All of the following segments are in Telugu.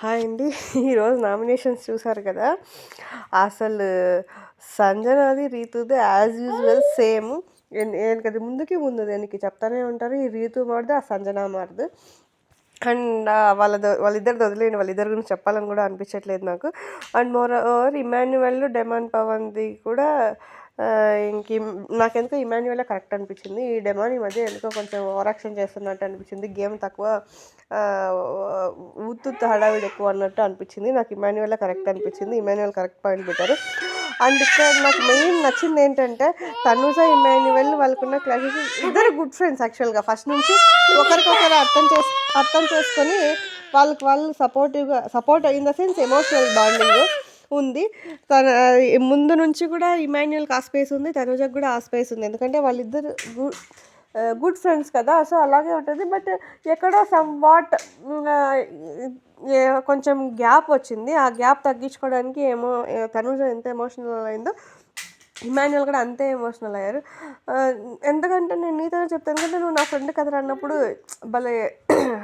హాయ్ అండి. ఈరోజు నామినేషన్స్ చూసారు కదా? అసలు సంజనాది రీతుది యాజ్ యూజువల్ సేమ్ ఎందుకంటే ముందుకి ముందు దీనికి చెప్తానే ఉంటారు ఈ రీతు మారదు ఆ సంజన మారదు అండ్ వాళ్ళ వాళ్ళిద్దరిది వదిలేండి వాళ్ళిద్దరి గురించి చెప్పాలని కూడా అనిపించట్లేదు నాకు. And moreover Emmanuel demon పవన్ది కూడా ఇంక నాకెందుకో ఇమాన్యువలే కరెక్ట్ అనిపించింది. ఈ డెమాన్ ఈ మధ్య ఎందుకో కొంచెం ఓవరాక్షన్ చేస్తున్నట్టు అనిపించింది. గేమ్ తక్కువ ఉత్తు హడావిడి ఎక్కువ అన్నట్టు అనిపించింది. నాకు ఇమాన్యువలే కరెక్ట్ అనిపించింది. ఇమాన్యువల్ కరెక్ట్ పాయింట్ పెట్టారు. అండ్ ఇక్కడ నాకు మెయిన్ నచ్చింది ఏంటంటే తనుజ ఇమాన్యువల్ వాళ్ళకున్న క్లాసెస్ ఇద్దరు గుడ్ ఫ్రెండ్స్ యాక్చువల్గా ఫస్ట్ నుంచి ఒకరికొకరు అర్థం చేసి అర్థం చేసుకొని వాళ్ళకి వాళ్ళు సపోర్టివ్గా support in the sense emotional bonding ఉంది. తన ముందు నుంచి కూడా ఇమాన్యుయల్కి ఆ స్పేస్ ఉంది తనుజకు కూడా ఆ స్పేస్ ఉంది. ఎందుకంటే వాళ్ళిద్దరు గుడ్ గుడ్ ఫ్రెండ్స్ కదా సో అలాగే ఉంటుంది. బట్ ఎక్కడో సమ్ వాట్ కొంచెం గ్యాప్ వచ్చింది. ఆ గ్యాప్ తగ్గించుకోవడానికి ఏమో తనుజ ఎంత ఎమోషనల్ అయిందో ఇమాన్యువల్ కూడా అంతే ఎమోషనల్ అయ్యారు. ఎందుకంటే నేను నీతో చెప్తాను ఎందుకంటే నువ్వు నా ఫ్రెండ్ కథ అన్నప్పుడు భలే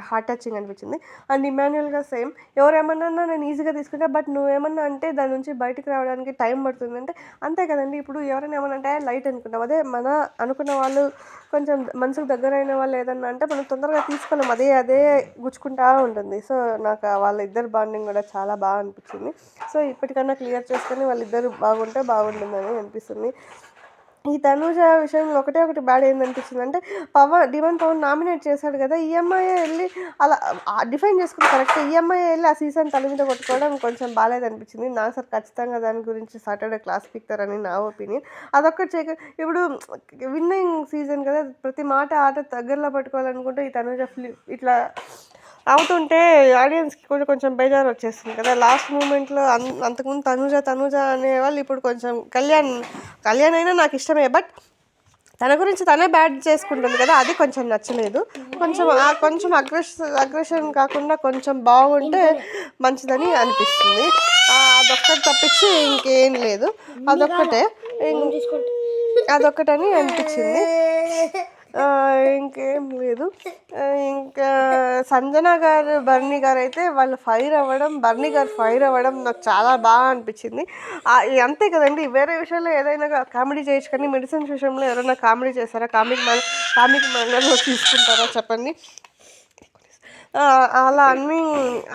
హార్ట్ టచింగ్ అనిపించింది. అండ్ ఇమాన్యువల్గా సేమ్ ఎవరేమన్నా నేను ఈజీగా తీసుకుంటా బట్ నువ్వేమన్నా అంటే దాని నుంచి బయటకు రావడానికి టైం పడుతుంది అంటే అంతే కదండి. ఇప్పుడు ఎవరైనా ఏమన్నా అంటే లైట్ అనుకుంటాం అదే మన అనుకున్న వాళ్ళు కొంచెం మనసుకు దగ్గరైన వాళ్ళు ఏదన్నా అంటే మనం తొందరగా తీసుకోలేం. అదే అదే గుచ్చుకుంటా ఉంటుంది. సో నాకు వాళ్ళ ఇద్దరు బాండింగ్ కూడా చాలా బాగా అనిపించింది. సో ఇప్పటికన్నా క్లియర్ చేసుకొని వాళ్ళిద్దరు బాగుంటే బాగుంటుందని అనిపిస్తుంది. ఈ తనూజ విషయంలో ఒకటే ఒకటి బ్యాడ్ ఏందనిపించింది అంటే పవన్ డిమాండ్ పవన్ నామినేట్ చేశాడు కదా ఈఎంఐ వెళ్ళి అలా డిఫైన్ చేసుకుని కరెక్ట్ ఈఎంఐ వెళ్ళి ఆ సీజన్ తల మీద కొట్టుకోవడం కొంచెం బాగాలేదనిపించింది. నా సార్ ఖచ్చితంగా దాని గురించి సాటర్డే క్లాస్ పిక్తారని నా ఒపీనియన్ అదొక్కటి చేయక ఇప్పుడు విన్నింగ్ సీజన్ కదా ప్రతి మాట ఆట దగ్గరలో పట్టుకోవాలనుకుంటే ఈ తనూజ ఫ్లిప్ ఇట్లా అవుతుంటే ఆడియన్స్కి కూడా కొంచెం బేజారు వచ్చేస్తుంది కదా. లాస్ట్ మూమెంట్లో అంతకుముందు తనుజ తనుజ అనేవాళ్ళు ఇప్పుడు కొంచెం కళ్యాణ్ కళ్యాణ్ అయినా నాకు ఇష్టమే. బట్ తన గురించి తనే బ్యాడ్ చేసుకుంటుంది కదా అది కొంచెం నచ్చలేదు. కొంచెం కొంచెం అగ్రెస్ అగ్రెషన్ కాకుండా కొంచెం బాగుంటే మంచిదని అనిపిస్తుంది. అదొక్కటి తప్పించి ఇంకేం లేదు. అదొక్కటే. అదొక్కటని అనిపించింది. ఇంకేం లేదు. ఇంకా సంజన గారు బర్నీ గారు అయితే వాళ్ళు ఫైర్ అవ్వడం బర్నీ గారు ఫైర్ అవ్వడం నాకు చాలా బాగా అనిపించింది. అంతే కదండి వేరే విషయంలో ఏదైనా కామెడీ చేయొచ్చు కానీ మెడిసిన్స్ విషయంలో ఎవరైనా కామెడీ చేస్తారా? కామిక్ మన కామిక్ మనలో తీసుకుంటారా? చెప్పండి. అలా అన్ని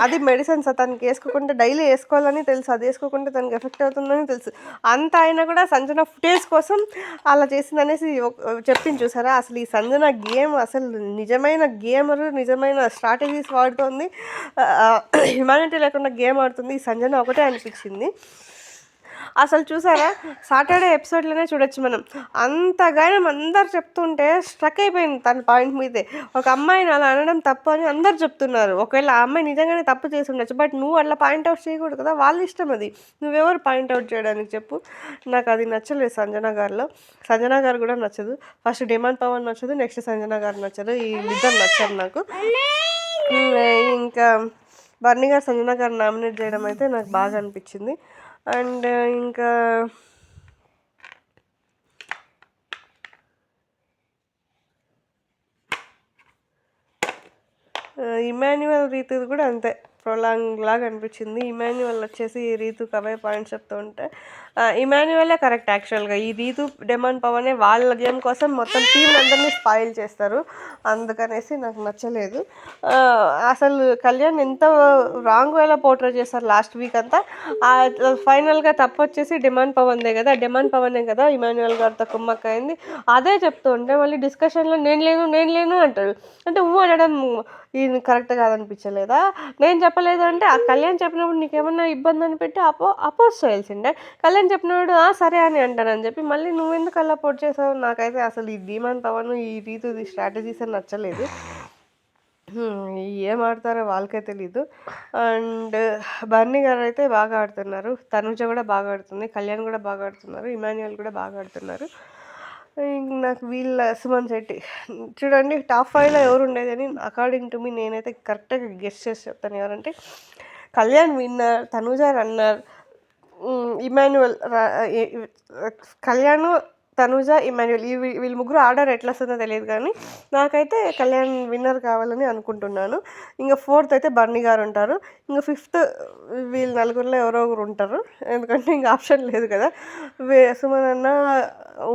అది మెడిసిన్స్ తనకి వేసుకోకుండా డైలీ వేసుకోవాలని తెలుసు అది వేసుకోకుండా తనకి ఎఫెక్ట్ అవుతుందని తెలుసు. అంత అయినా కూడా సంజన ఫుటేజ్ కోసం అలా చేసింది అనేసి చెప్పింది చూసారా? అసలు ఈ సంజన గేమ్ అసలు నిజమైన గేమర్ నిజమైన స్ట్రాటజీస్ వాడుతుంది. హ్యుమానిటీ లేకుండా గేమ్ ఆడుతుంది. ఈ సంజన ఒకటే అనిపించింది. అసలు చూసారా? సాటర్డే ఎపిసోడ్లోనే చూడొచ్చు మనం. అంతగానే అందరు చెప్తుంటే స్ట్రక్ అయిపోయింది తన పాయింట్ మీదే. ఒక అమ్మాయిని అలా అనడం తప్పు అని అందరు చెప్తున్నారు. ఒకవేళ ఆ అమ్మాయి నిజంగానే తప్పు చేసి ఉండొచ్చు బట్ నువ్వు అట్లా పాయింట్అవుట్ చేయకూడదు కదా? వాళ్ళ ఇష్టం అది. నువ్వెవరు పాయింట్అవుట్ చేయడానికి చెప్పు. నాకు అది నచ్చలేదు సంజన గారిలో. సంజన గారు కూడా నచ్చదు. ఫస్ట్ డిమాండ్ పవన్ నచ్చదు నెక్స్ట్ సంజన గారు నచ్చదు. ఈ ఇద్దరు నచ్చారు నాకు. ఇంకా బర్ణి గారు సంజన గారు నామినేట్ చేయడం అయితే నాకు బాగా అనిపించింది. అండ్ ఇంకా ఇమాన్యువల్ రీతి కూడా అంతే. ప్రొలాంగ్ లాగా అనిపించింది. ఇమాన్యువల్ వచ్చేసి ఈ రీతు కవే పాయింట్స్ చెప్తూ ఉంటే ఇమాన్యువలే కరెక్ట్ యాక్చువల్గా. ఈ రీతు డెమాన్ పవనే వాళ్ళ గేమ్ కోసం మొత్తం టీం అందరినీ స్పాయిల్ చేస్తారు. అందుకనేసి నాకు నచ్చలేదు. అసలు కళ్యాణ్ ఎంత రాంగ్ వేలో పోర్ట్రే చేస్తారు లాస్ట్ వీక్ అంతా. ఫైనల్గా తప్పు వచ్చేసి డిమాండ్ పవన్దే కదా. డిమాండ్ పవనే కదా ఇమాన్యువల్ గారితో కుమ్మక్క అయింది అదే చెప్తూ ఉంటే మళ్ళీ డిస్కషన్లో నేను లేను నేను లేను అంటాడు అంటే ఊ అనడం ఇది కరెక్ట్ కాదనిపించలేదా? నేను చెప్పలేదు అంటే ఆ కళ్యాణ్ చెప్పినప్పుడు నీకేమన్నా ఇబ్బంది అని పెట్టి అపో అపోజ్ చేయాల్సిండే కళ్యాణ్ చెప్పినప్పుడు సరే అని అంటానని చెప్పి మళ్ళీ నువ్వెందుకు అలా పోట్ చేసావు? నాకైతే అసలు ఈ ధీమాన్ పవన్ ఈ రీతి స్ట్రాటజీస్ అని నచ్చలేదు. ఏం ఆడతారో వాళ్ళకే తెలీదు. అండ్ బర్నీ గారు అయితే బాగా ఆడుతున్నారు. తనుజ కూడా బాగా ఆడుతుంది. కళ్యాణ్ కూడా బాగా ఆడుతున్నారు. ఇమాన్యుయల్ కూడా బాగా ఆడుతున్నారు. నాకు వీళ్ళ సుమన్ శెట్టి. చూడండి టాప్ ఫైవ్లో ఎవరు ఉండేదని అకార్డింగ్ టు మీ నేనైతే కరెక్ట్గా గెస్ట్ చేసి చెప్తాను. ఎవరంటే Kalyan winner Tanuja runner Emmanuel Kalyan Tanuja Emmanuel ఈ వీళ్ళ ముగ్గురు ఆర్డర్ ఎట్లా వస్తుందో తెలియదు కానీ నాకైతే కళ్యాణ్ విన్నర్ కావాలని అనుకుంటున్నాను. ఇంకా ఫోర్త్ అయితే బర్నీ గారు ఉంటారు. ఇంకా ఫిఫ్త్ వీళ్ళు నలుగురిలో ఎవరో ఒకరు ఉంటారు. ఎందుకంటే ఇంకా ఆప్షన్ లేదు కదా. వే సుమన్ అన్న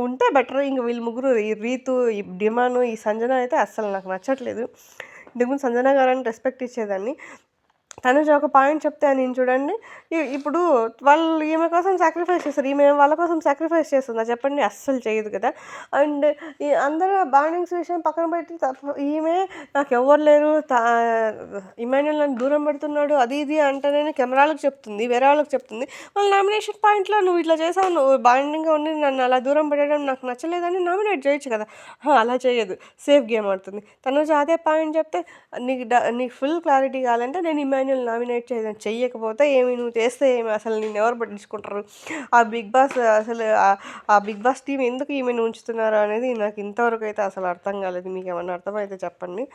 ఉంటే బెటర్. ఇంకా వీళ్ళు ముగ్గురు ఈ రీతు ఈ డిమాను ఈ సంజన అయితే అస్సలు నాకు నచ్చట్లేదు. ఇంతకుముందు సంజన గారని రెస్పెక్ట్ ఇచ్చేదాన్ని. తనుజ ఒక పాయింట్ చెప్తే నేను చూడండి. ఇప్పుడు వాళ్ళు ఈమె కోసం సాక్రిఫైస్ చేస్తారు. ఈమె వాళ్ళ కోసం సాక్రిఫైస్ చేస్తుందా? చెప్పండి. అస్సలు చేయదు కదా. అండ్ ఈ అందరూ బాండింగ్స్ విషయం పక్కన పెట్టి తప్ప- ఈమె నాకు ఎవరు లేరు. ఇమాన్యుల్ నన్ను దూరం పెడుతున్నాడు. అది ఇది అంటేనే కెమెరాలకు చెప్తుంది. వేరే వాళ్ళకి చెప్తుంది. వాళ్ళ నామినేషన్ పాయింట్లో నువ్వు ఇట్లా చేసావు. నువ్వు బాండింగ్గా ఉండి నన్ను అలా దూరం పెట్టడం నాకు నచ్చలేదని నామినేట్ చేయొచ్చు కదా. అలా చేయదు. సేఫ్ గేమ్ ఆడుతుంది. తనుజ అదే పాయింట్ చెప్తే నీకు నీకు ఫుల్ క్లారిటీ కావాలంటే నేను ఇమాన్యుల్ నామినేట్ చేయను చెయ్యకపోతే ఏమి నువ్వు చేస్తే ఏమి? అసలు నేను ఎవరు పట్టించుకుంటారు? ఆ బిగ్ బాస్ అసలు ఆ- ఆ బిగ్ బాస్ టీం ఎందుకు ఈమెను ఉంచుతున్నారు అనేది నాకు ఇంతవరకు అయితే అసలు అర్థం కాలేదు. మీకు ఏమన్నా అర్థమైతే చెప్పండి.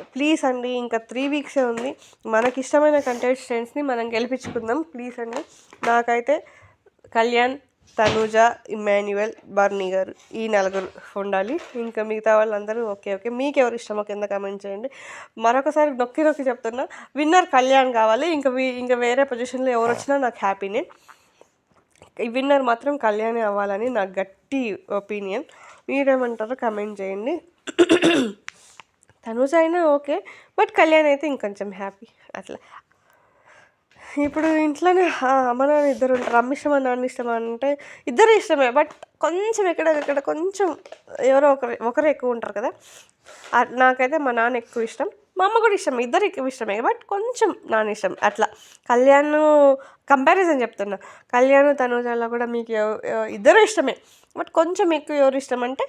ప్లీజ్ అండి ఇంకా త్రీ వీక్సే ఉంది. మనకి ఇష్టమైన కంటెస్టెంట్స్ని మనం గెలిపించుకుందాం. ప్లీజ్ అండి. నాకైతే కళ్యాణ్ తనూజ ఇమాన్యువల్ బర్నీ గారు ఈ నలుగురు ఉండాలి. ఇంకా మిగతా వాళ్ళందరూ ఓకే ఓకే. మీకు ఎవరు ఇష్టమో కింద కమెంట్ చేయండి. మరొకసారి నొక్కి నొక్కి చెప్తున్నా విన్నర్ కళ్యాణ్ కావాలి. ఇంకా ఇంకా వేరే పొజిషన్లో ఎవరు వచ్చినా నాకు హ్యాపీనే. ఈ విన్నర్ మాత్రం కళ్యాణే అవ్వాలని నా గట్టి ఒపీనియన్. మీరేమంటారో కమెంట్ చేయండి. తనూజ అయినా ఓకే బట్ కళ్యాణ్ అయితే ఇంకొంచెం హ్యాపీ. అట్లా. ఇప్పుడు ఇంట్లోనే అమ్మ నాన్న ఇద్దరు ఉంటారు. అమ్మ ఇష్టమా నాన్న ఇష్టమా అంటే ఇద్దరు ఇష్టమే. బట్ కొంచెం ఎక్కడ కొంచెం ఎవరో ఒకరు ఒకరు ఎక్కువ ఉంటారు కదా. నాకైతే మా నాన్న ఎక్కువ ఇష్టం. మా అమ్మ కూడా ఇష్టం. ఇద్దరు ఎక్కువ ఇష్టమే. బట్ కొంచెం నాన్న ఇష్టం. అట్లా. కళ్యాణ్ కంపారిజన్ చెప్తున్నా. కళ్యాణ్ తనుజాలో కూడా మీకు ఇద్దరు ఇష్టమే. బట్ కొంచెం ఎక్కువ ఎవరు ఇష్టం అంటే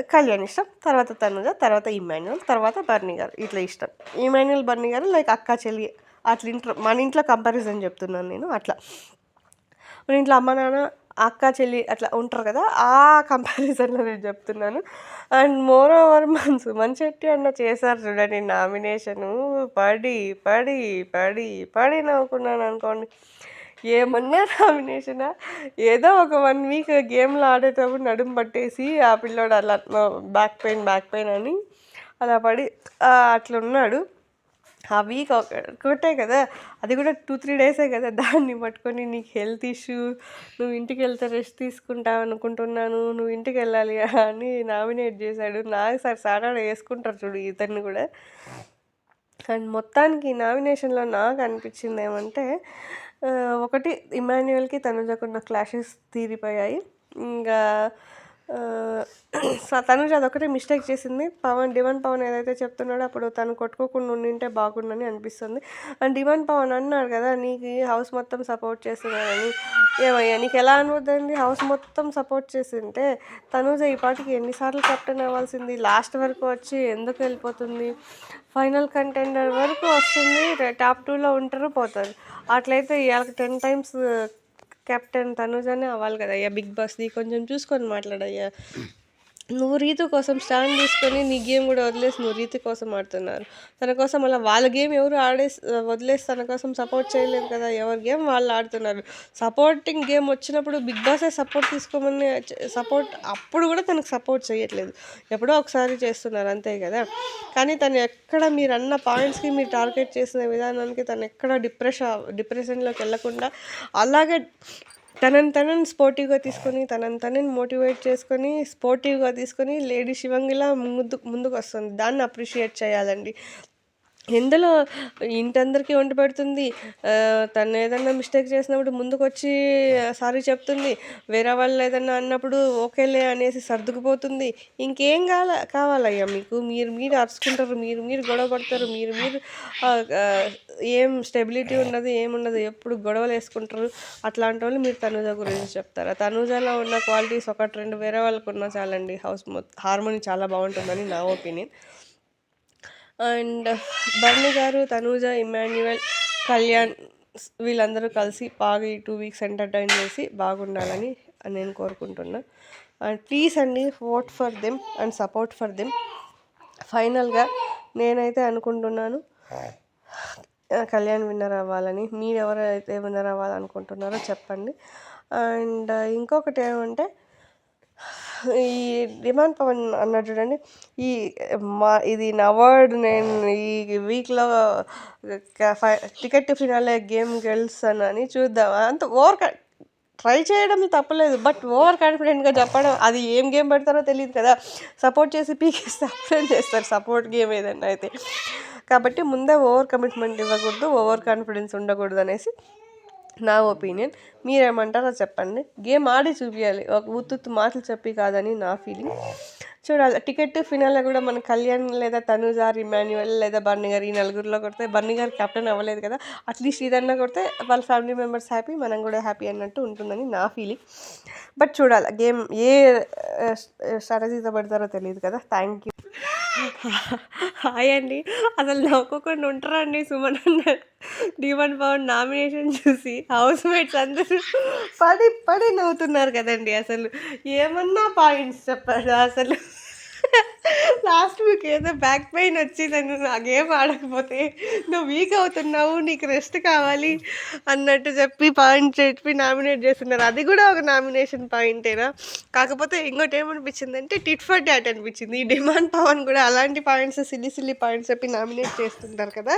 కళ్యాణ్ ఇష్టం. తర్వాత తనుజ తర్వాత ఇమాన్యుల్ తర్వాత బర్నీ గారు. ఇట్లా ఇష్టం. ఇమాన్యుల్ బర్నీ గారు లైక్ అక్క చెల్లి. అట్లా ఇంట్లో మన ఇంట్లో కంపారిజన్ చెప్తున్నాను నేను అట్లా. మన ఇంట్లో అమ్మ నాన్న అక్క చెల్లి అట్లా ఉంటారు కదా ఆ కంపారిజన్లో నేను చెప్తున్నాను. అండ్ మోర్ ఓవర్ మన సుమన్ శెట్టి అన్న చేశారు చూడండి నామినేషను పడి పడి పడి పడి నవ్వుకున్నాను అనుకోండి. ఏమన్నా నామినేషనా ఏదో ఒక వన్ వీక్ గేమ్లో ఆడేటప్పుడు నడుము పట్టేసి ఆ పిల్లోడు అలా బ్యాక్ పెయిన్ బ్యాక్ పెయిన్ అని అలా పడి అట్లా ఉన్నాడు ఆ వీక్ ఒకటే కదా. అది కూడా టూ త్రీ డేసే కదా దాన్ని పట్టుకొని నీకు హెల్త్ ఇష్యూ నువ్వు ఇంటికి వెళ్తే రెస్ట్ తీసుకుంటావు అనుకుంటున్నాను నువ్వు ఇంటికి వెళ్ళాలి అని నామినేట్ చేశాడు. నాకు సార్ సాటర్డే వేసుకుంటారు చూడు ఇతన్ని కూడా. అండ్ మొత్తానికి నామినేషన్లో నాకు అనిపించింది ఏమంటే ఒకటి ఒకటి తను తనుజకున్న క్లాషెస్ తీరిపోయాయి. ఇంకా తనుజ అదొకటే మిస్టేక్ చేసింది. పవన్ డివన్ పవన్ ఏదైతే చెప్తున్నాడో అప్పుడు తను కొట్టుకోకుండా ఉండింటే బాగుండని అనిపిస్తుంది. అండ్ డివన్ పవన్ అన్నాడు కదా నీకు హౌస్ మొత్తం సపోర్ట్ చేస్తున్నాడని ఏమయ్యా నీకు ఎలా అనుకుంటుంది హౌస్ మొత్తం సపోర్ట్ చేసింటే తనుజ ఈ పాటికి ఎన్నిసార్లు కెప్టెన్ అవ్వాల్సింది? లాస్ట్ వరకు వచ్చి ఎందుకు వెళ్ళిపోతుంది? ఫైనల్ కంటెండర్ వరకు వస్తుంది. టాప్ టూలో ఉంటారు పోతారు. అట్లయితే ఇవాళ టెన్ టైమ్స్ కెప్టెన్ తనుజనే అవ్వాలి కదా. అయ్యా బిగ్ బాస్ది కొంచెం చూసుకొని మాట్లాడయ్యా. నువ్వు రీతు కోసం స్టాండ్ తీసుకొని నీ గేమ్ కూడా వదిలేసి నువ్వు రీతు కోసం ఆడుతున్నారు. తన కోసం అలా వాళ్ళ గేమ్ ఎవరు ఆడేసి వదిలేసి తన కోసం సపోర్ట్ చేయలేదు కదా ఎవరి గేమ్ వాళ్ళు ఆడుతున్నారు. సపోర్టింగ్ గేమ్ వచ్చినప్పుడు బిగ్ బాసే సపోర్ట్ తీసుకోమని సపోర్ట్ అప్పుడు కూడా తనకు సపోర్ట్ చేయట్లేదు. ఎప్పుడో ఒకసారి చేస్తున్నారు అంతే కదా? కానీ తను ఎక్కడ మీరు అన్న పాయింట్స్కి మీరు టార్గెట్ చేసిన విధానానికి తను ఎక్కడ డిప్రెషన్ డిప్రెషన్లోకి వెళ్ళకుండా అలాగే తనని తనని స్పోర్టివ్గా తీసుకొని తనని తనని మోటివేట్ చేసుకొని స్పోర్టివ్గా తీసుకొని లేడీ శివంగిలా ముందు ముందుకు వస్తుంది దాన్ని అప్రిషియేట్ చేయాలండి. ఇందులో ఇంటందరికీ వండి పెడుతుంది. తను ఏదన్నా మిస్టేక్ చేసినప్పుడు ముందుకొచ్చి సారీ చెప్తుంది. వేరే వాళ్ళు ఏదన్నా అన్నప్పుడు ఓకేలే అనేసి సర్దుకుపోతుంది. ఇంకేం కావాల కావాలయ్యా మీకు? మీరు మీరు అరుచుకుంటారు. మీరు మీరు గొడవ పడతారు. మీరు మీరు ఏం స్టెబిలిటీ ఉన్నది ఏముండదు ఎప్పుడు గొడవలు వేసుకుంటారు? అట్లాంటి వాళ్ళు మీరు తనుజ గురించి చెప్తారా? తనుజలో ఉన్న క్వాలిటీస్ ఒకటి రెండు వేరే వాళ్ళకు ఉన్నా చాలండి. హౌస్ మొత్తం హార్మోని చాలా బాగుంటుందని నా ఒపీనియన్. అండ్ బర్ని గారు తనూజ ఇమాన్యువల్ కళ్యాణ్ వీళ్ళందరూ కలిసి బాగా ఈ టూ వీక్స్ ఎంటర్టైన్ చేసి బాగుండాలని నేను కోరుకుంటున్నా. అండ్ ప్లీజ్ అండి vote for them and support for them ఫైనల్గా నేనైతే అనుకుంటున్నాను కళ్యాణ్ విన్నర్ అవ్వాలని. మీరు ఎవరైతే విన్నర్ అవ్వాలనుకుంటున్నారో చెప్పండి. అండ్ ఇంకొకటి ఏమంటే ఈ డిమాండ్ పవన్ అన్నాడు చూడండి. ఈ మా ఇది నా అవార్డ్ నేను ఈ వీక్లో టికెట్ టు ఫినాలే గేమ్ గెలుస్తానని అని చూద్దాం అంత ఓవర్ ట్రై చేయడం తప్పలేదు. బట్ ఓవర్ కాన్ఫిడెంట్గా చెప్పడం అది ఏం గేమ్ పెడతారో తెలియదు కదా. సపోర్ట్ చేసి పీకేస్తే అప్లై చేస్తారు? సపోర్ట్ గేమ్ ఏదైనా అయితే. కాబట్టి ముందే ఓవర్ కమిట్మెంట్ ఇవ్వకూడదు ఓవర్ కాన్ఫిడెన్స్ ఉండకూడదు అనేసి నా ఒపీనియన్ మీరేమంటారో చెప్పండి గేమ్ ఆడి చూపించాలి ఒక ఉత్తుత్తు మాటలు చెప్పి కాదని నా ఫీలింగ్ చూడాలి టికెట్ ఫినాల్లో కూడా మన కళ్యాణ్ లేదా తనుజార్ ఇమాన్యువల్ లేదా బర్ని గారు ఈ నలుగురిలో కొడితే బర్ని గారు కెప్టెన్ అవ్వలేదు కదా అట్లీస్ట్ ఇదన్నా కొడితే వాళ్ళ ఫ్యామిలీ మెంబర్స్ హ్యాపీ మనం కూడా హ్యాపీ అన్నట్టు ఉంటుందని నా ఫీలింగ్ బట్ చూడాలి గేమ్ ఏ స్ట్రాటజీతో పెడతారో తెలియదు కదా థ్యాంక్ యూ హాయ్ అండి. అసలు నవ్వుకోకుండా ఉంటారా అండి సుమన్ అన్న. డివన్ పవన్ నామినేషన్ చూసి హౌస్ మేట్స్ అందరూ పడి పడి నవ్వుతున్నారు కదండి అసలు. ఏమన్నా పాయింట్స్ చెప్పారు అసలు? లాస్ట్ వీక్ ఏదో బ్యాక్ పెయిన్ వచ్చిందని ఆ గేమ్ ఆడకపోతే నువ్వు వీక్ అవుతున్నావు నీకు రెస్ట్ కావాలి అన్నట్టు చెప్పి పాయింట్ చెప్పి నామినేట్ చేస్తున్నారు. అది కూడా ఒక నామినేషన్ పాయింటేనా కాకపోతే ఇంకోటి ఏమనిపించిందంటే టిట్ ఫర్ డాట్ అనిపించింది. ఈ డిమాండ్ పవన్ కూడా అలాంటి పాయింట్స్ సిల్లి సిల్లి పాయింట్స్ చెప్పి నామినేట్ చేస్తుంటారు కదా.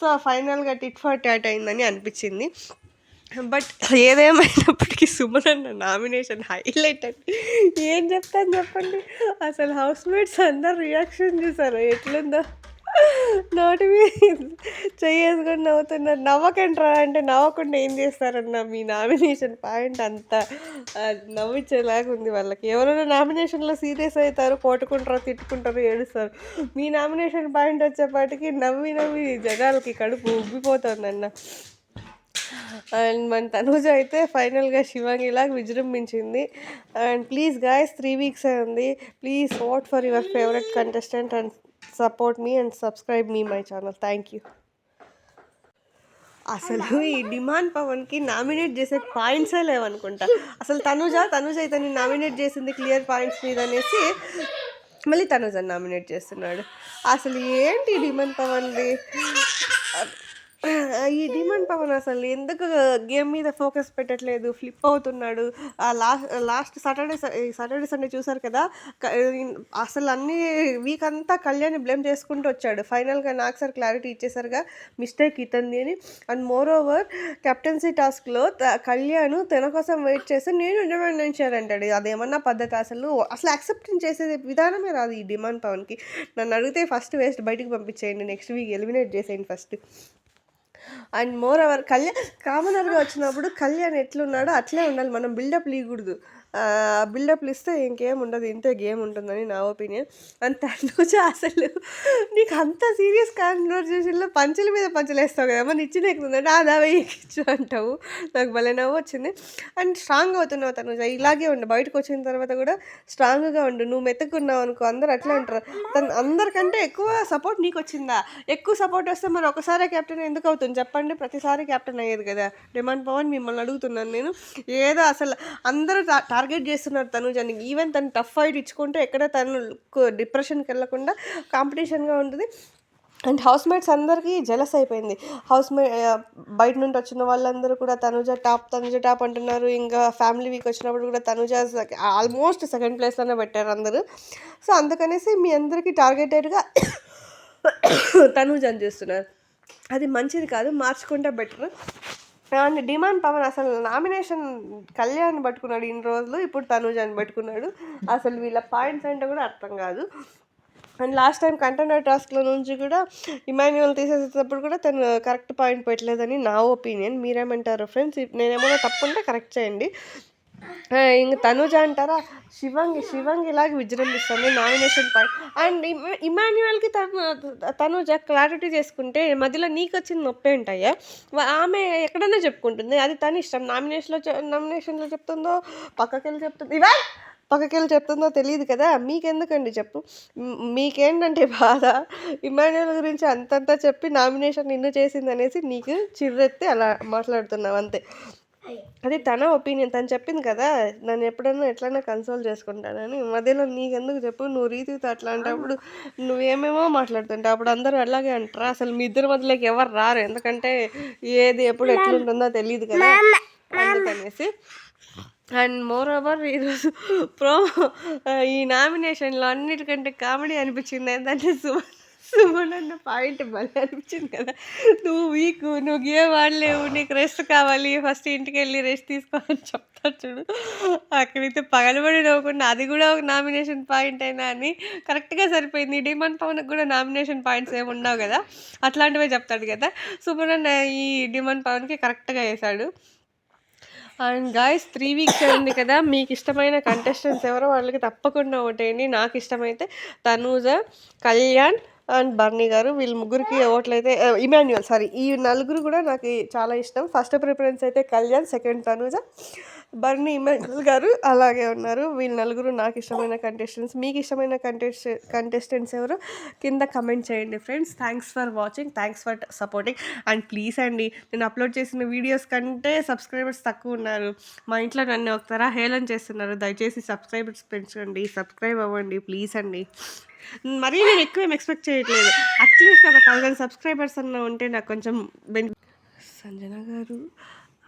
సో ఫైనల్గా టిట్ ఫర్ టాట్ అయిందని అనిపించింది. బట్ ఏదేమైనప్పటికీ సుమన్ అన్న నామినేషన్ హైలైట్ అండి. ఏం చెప్తాను చెప్పండి. అసలు హౌస్ మేట్స్ అందరు రియాక్షన్ చూసారు? ఎట్లుందో. నోటి మీద చేసుకొని నవ్వుతున్నారు. నవ్వకండిరా అంటే నవ్వకుండా ఏం చేస్తారన్న మీ నామినేషన్ పాయింట్ అంతా నవ్వించేలాగా ఉంది వాళ్ళకి. ఎవరైనా నామినేషన్లో సీరియస్ అవుతారు కొట్టుకుంటారు తిట్టుకుంటారు ఏడుస్తారు. మీ నామినేషన్ పాయింట్ వచ్చేపాటికి నవ్వి నవ్వి జగాలకి కడుపు ఉబ్బిపోతుందన్న. అండ్ మన తనూజ అయితే ఫైనల్గా శివాంగిలా విజృంభించింది. And please guys three weeks ఉంది please vote for your favourite contestant and support me and subscribe me my channel thank you అసలు ఈ డిమాండ్ పవన్కి నామినేట్ చేసే పాయింట్సే లేవనుకుంటా. అసలు తనుజ తనుజ ఇతన్ని నామినేట్ చేసింది క్లియర్ పాయింట్స్ మీద అనేసి మళ్ళీ తనుజ నామినేట్ చేస్తున్నాడు. అసలు ఏంటి డిమాండ్ పవన్ది? ఈ డిమాండ్ పవన్ అసలు ఎందుకు గేమ్ మీద ఫోకస్ పెట్టట్లేదు? ఫ్లిప్ అవుతున్నాడు. ఆ last last Saturday Saturday Sunday చూసారు కదా? అసలు అన్ని వీక్ అంతా కళ్యాణ్ బ్లేమ్ చేసుకుంటూ వచ్చాడు. ఫైనల్గా నాకు సార్ క్లారిటీ ఇచ్చేసరిగా మిస్టేక్ ఇతంది అని. అండ్ మోర్ ఓవర్ కెప్టెన్సీ టాస్క్లో కళ్యాణ్ తన కోసం వెయిట్ చేస్తే నేను డిమాండ్ అంటాడు అదేమన్నా పద్ధతి అసలు? అసలు యాక్సెప్ట్ చేసే విధానమే రాదు ఈ డిమాండ్ పవన్కి. నన్ను అడిగితే ఫస్ట్ వేస్ట్ బయటికి పంపించేయండి నెక్స్ట్ వీక్ ఎలిమినేట్ చేసేయండి first. And moreover Kalyan కామనర్గా వచ్చినప్పుడు కళ్యాణ్ ఎట్లున్నాడో అట్లే ఉండాలి. మనం బిల్డప్ ఇవ్వకూడదు బిల్డప్లు ఇస్తే ఇంకేం ఉండదు ఇంతే గేమ్ ఉంటుందని నా ఒపీనియన్. అండ్ తనుజ అసలు నీకు అంత సీరియస్ కాన్వర్జేషన్లో పంచుల మీద పంచలేస్తావు వేస్తావు కదా మరి ఇచ్చిన ఎక్కుతుందంటే ఆ దావే ఇచ్చు అంటావు. నాకు భలే నవ్వు వచ్చింది. అండ్ స్ట్రాంగ్ అవుతున్నావు తనుజ ఇలాగే ఉండు. బయటకు వచ్చిన తర్వాత కూడా స్ట్రాంగ్గా ఉండు. నువ్వు మెత్తుకున్నావు అనుకో అందరు అట్లా అంటారు. తను అందరికంటే ఎక్కువ సపోర్ట్ నీకు వచ్చిందా? ఎక్కువ సపోర్ట్ వస్తే మరి ఒకసారి కెప్టెన్ ఎందుకు అవుతుంది? చెప్పండి ప్రతిసారి కెప్టెన్ అయ్యేది కదా. డిమాండ్ పవన్ మిమ్మల్ని అడుగుతున్నాను నేను. ఏదో అసలు అందరూ టార్గెట్ చేస్తున్నారు తనుజని. ఈవెన్ తను టఫ్ ఫైట్ ఇచ్చుకుంటే ఎక్కడ తను డిప్రెషన్కి వెళ్ళకుండా కాంపిటీషన్గా ఉంటుంది అండ్ హౌస్ మేట్స్ అందరికీ జలస్ అయిపోయింది. హౌస్ మే బయట నుండి వచ్చిన వాళ్ళందరూ కూడా తనుజ టాప్ తనుజ టాప్ అంటున్నారు. ఇంకా ఫ్యామిలీ వీక్ వచ్చినప్పుడు కూడా తనుజ ఆల్మోస్ట్ సెకండ్ ప్లేస్లోనే పెట్టారు అందరూ. సో అందుకనేసి మీ అందరికీ టార్గెటెడ్గా తనుజ అని చేస్తున్నారు. అది మంచిది కాదు మార్చుకుంటే బెటర్ అండ్ డిమాండ్ పవన్ అసలు నామినేషన్ కళ్యాణ్ పట్టుకున్నాడు ఇన్ని రోజులు ఇప్పుడు తనుజాని పట్టుకున్నాడు. అసలు వీళ్ళ పాయింట్స్ అంటే కూడా అర్థం కాదు. అండ్ లాస్ట్ టైం కంటెండర్ టాస్క్లో నుంచి కూడా ఇమాన్యువల్ తీసేసేటప్పుడు కూడా తను కరెక్ట్ పాయింట్ పెట్టలేదని నా ఒపీనియన్. మీరేమంటారు ఫ్రెండ్స్? నేనేమైనా తప్పు ఉంటే కరెక్ట్ చేయండి. ఇంక తనుజ అంటారా? శివంగి శివంగి ఇలాగే విజృంభిస్తుంది నామినేషన్ పాయింట్ అండ్ ఇమాన్యువల్కి తను తనుజ క్లారిటీ చేసుకుంటే మధ్యలో నీకు వచ్చిన నొప్పి ఉంటాయా? ఆమె ఎక్కడైనా చెప్పుకుంటుంది అది తన ఇష్టం. నామినేషన్లో నామినేషన్లో చెప్తుందో పక్కకెళ్ళి చెప్తుంది. ఇవా పక్కకెళ్ళి చెప్తుందో తెలియదు కదా? మీకెందుకండి చెప్పు? మీకేంటంటే బాధ? ఇమాన్యుయల్ గురించి అంతంతా చెప్పి నామినేషన్ నిన్ను చేసింది అనేసి నీకు చిర్రెత్తి అలా మాట్లాడుతున్నావు అంతే. అది తన ఒపీనియన్. తను చెప్పింది కదా నన్ను ఎప్పుడైనా ఎట్లైనా కన్సోల్ చేసుకుంటానని. మధ్యలో నీకెందుకు చెప్పు? నువ్వు రీతితో అట్లా అంటప్పుడు నువ్వేమేమో మాట్లాడుతుంటావు అప్పుడు అందరూ అలాగే అంటారా. అసలు మీ ఇద్దరి మధ్యలోకి ఎవరు రారు. ఎందుకంటే ఏది ఎప్పుడు ఎట్లుంటుందో తెలియదు కదా. అందుకనేసి అండ్ మోర్ ఓవర్ ఈరోజు ప్రో ఈ నామినేషన్లో అన్నిటికంటే కామెడీ అనిపించింది ఏంటంటే సుమన్. సుమన్ పాయింట్ భలే అనిపించింది కదా. నువ్వు వీక్ నువ్వు గేమ్ ఆడలేవు నీకు రెస్ట్ కావాలి ఫస్ట్ ఇంటికి వెళ్ళి రెస్ట్ తీసుకోవాలని చెప్తారు చూడు. అక్కడైతే పగలబడి నవ్వకుండా అది కూడా ఒక నామినేషన్ పాయింట్ అయినా అని కరెక్ట్గా సరిపోయింది. డిమాండ్ పవన్కి కూడా నామినేషన్ పాయింట్స్ ఏమి ఉండవు కదా. అట్లాంటివే చెప్తాడు కదా. సుమనన్న ఈ డిమాండ్ పవన్కి కరెక్ట్గా వేశాడు. అండ్ గాయస్ త్రీ వీక్స్ అయింది కదా. మీకు ఇష్టమైన కంటెస్టెంట్స్ ఎవరో వాళ్ళకి తప్పకుండా ఓటేయండి. నాకు ఇష్టమైతే తనూజ కళ్యాణ్ అండ్ బర్నీ గారు వీళ్ళు ముగ్గురికి ఓట్లయితే ఇమాన్యువల్ సారీ ఈ నలుగురు కూడా నాకు చాలా ఇష్టం. ఫస్ట్ ప్రిఫరెన్స్ అయితే కళ్యాణ్ సెకండ్ తనూజ. బర్నీ ఇమాన్యువల్ గారు అలాగే ఉన్నారు. వీళ్ళు నలుగురు నాకు ఇష్టమైన కంటెస్టెంట్స్ మీకు ఇష్టమైన కంటెస్ట్ కంటెస్టెంట్స్ ఎవరు? కింద కమెంట్ చేయండి friends thanks for watching thanks for supporting and please అండి నేను అప్లోడ్ చేసిన వీడియోస్ కంటే సబ్స్క్రైబర్స్ తక్కువ ఉన్నారు. మా ఇంట్లో నన్ను ఒకసారి హేళన చేస్తున్నారు. దయచేసి సబ్స్క్రైబర్స్ పెంచండి. సబ్స్క్రైబ్ అవ్వండి ప్లీజ్ అండి. మరీ నేను ఎక్కువ ఏం ఎక్స్పెక్ట్ చేయట్లేదు. అట్లీస్ట్ ఒక థౌజండ్ సబ్స్క్రైబర్స్ అన్న ఉంటే నాకు కొంచెం సంజన గారు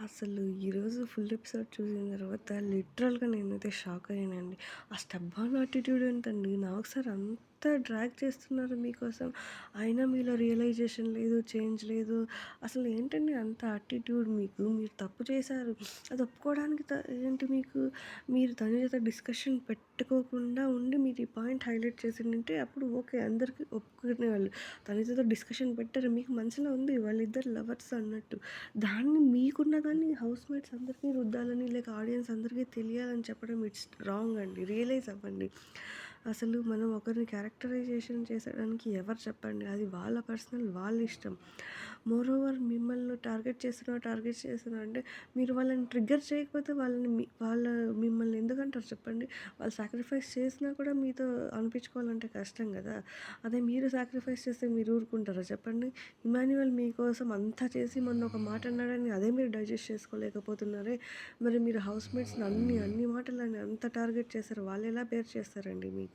అసలు ఈరోజు ఫుల్ ఎపిసోడ్ చూసిన తర్వాత లిటరల్గా నేనైతే షాక్ అయ్యానండి. ఆ స్టెప్ ఆన్ యాటిట్యూడ్ ఏంటండి? నాకు ఒకసారి అంత డ్రాగ్ చేస్తున్నారు మీకోసం. అయినా మీలో రియలైజేషన్ లేదు చేంజ్ లేదు. అసలు ఏంటండి అంత యాటిట్యూడ్ మీకు? మీరు తప్పు చేశారు. అది ఒప్పుకోవడానికి త- ఏంటి మీకు? మీరు తన చేత డిస్కషన్ పెట్టుకోకుండా ఉండి మీరు ఈ పాయింట్ హైలైట్ చేసిందంటే అప్పుడు ఓకే అందరికీ ఒప్పుకునే వాళ్ళు. తన చేత డిస్కషన్ పెట్టారు. మీకు మనసులో ఉంది వాళ్ళిద్దరు లవర్స్ అన్నట్టు. దాన్ని మీకున్న దాన్ని హౌస్ మేట్స్ అందరికీ రుద్దాలని లేక ఆడియన్స్ అందరికీ తెలియాలని చెప్పడం ఇట్స్ రాంగ్ అండి. రియలైజ్ అవ్వండి. అసలు మనం ఒకరిని క్యారెక్టరైజేషన్ చేసడానికి ఎవరు చెప్పండి? అది వాళ్ళ పర్సనల్ వాళ్ళ ఇష్టం. మోర్ ఓవర్ మిమ్మల్ని టార్గెట్ చేస్తున్నా టార్గెట్ చేస్తున్నా అంటే మీరు వాళ్ళని ట్రిగ్గర్ చేయకపోతే వాళ్ళని వాళ్ళ మిమ్మల్ని ఎందుకంటారు చెప్పండి? వాళ్ళు సాక్రిఫైస్ చేసినా కూడా మీతో అనిపించుకోవాలంటే కష్టం కదా. అదే మీరు సాక్రిఫైస్ చేస్తే మీరు ఊరుకుంటారా చెప్పండి? ఇమాన్యువల్ మీకోసం అంతా చేసి మొన్న ఒక మాట అన్నాడని అదే మీరు డైజెస్ట్ చేసుకోలేకపోతున్నారే. మరి మీరు హౌస్ మేట్స్ని అన్ని అన్ని మాటలని అంత టార్గెట్ చేస్తారు వాళ్ళు ఎలా బేర్ చేస్తారండి మీకు?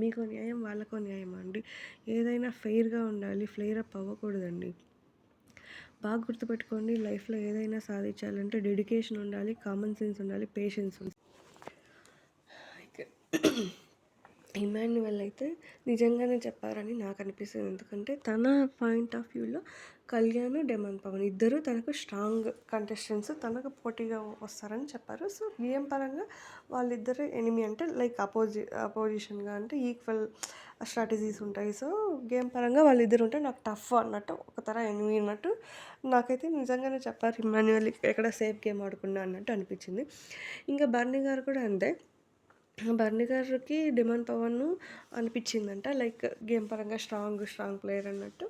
మీకు న్యాయం వాళ్ళకో న్యాయం అండి? ఏదైనా ఫెయిర్గా ఉండాలి ఫ్లేర్ అప్ అవ్వకూడదండి. బాగా గుర్తుపెట్టుకోండి లైఫ్లో ఏదైనా సాధించాలంటే డెడికేషన్ ఉండాలి కామన్ సెన్స్ ఉండాలి పేషెన్స్ ఉండాలి. ఇమాన్యువల్ అయితే నిజంగానే చెప్పారని నాకు అనిపిస్తుంది. ఎందుకంటే తన పాయింట్ ఆఫ్ వ్యూలో కళ్యాణ్ డెమన్ పవన్ ఇద్దరు తనకు స్ట్రాంగ్ కంటెస్టెంట్స్. తనకు పోటీగా వస్తారని చెప్పారు. సో గేమ్ పరంగా వాళ్ళిద్దరు ఎనిమి అంటే లైక్ అపోజి అపోజిషన్గా అంటే ఈక్వల్ స్ట్రాటజీస్ ఉంటాయి. సో గేమ్ పరంగా వాళ్ళిద్దరు ఉంటే నాకు టఫ్ అన్నట్టు ఒక తర ఎనిమి అన్నట్టు నాకైతే నిజంగానే చెప్పారు. ఇమాన్యువల్ ఎక్కడ సేఫ్ గేమ్ ఆడుకున్నా అన్నట్టు అనిపించింది. ఇంకా బర్నీ గారు కూడా అంతే. బర్నీ గారికి డిమాండ్ పవన్ అనిపించిందంట. లైక్ గేమ్ పరంగా స్ట్రాంగ్ స్ట్రాంగ్ ప్లేయర్ అన్నట్టు.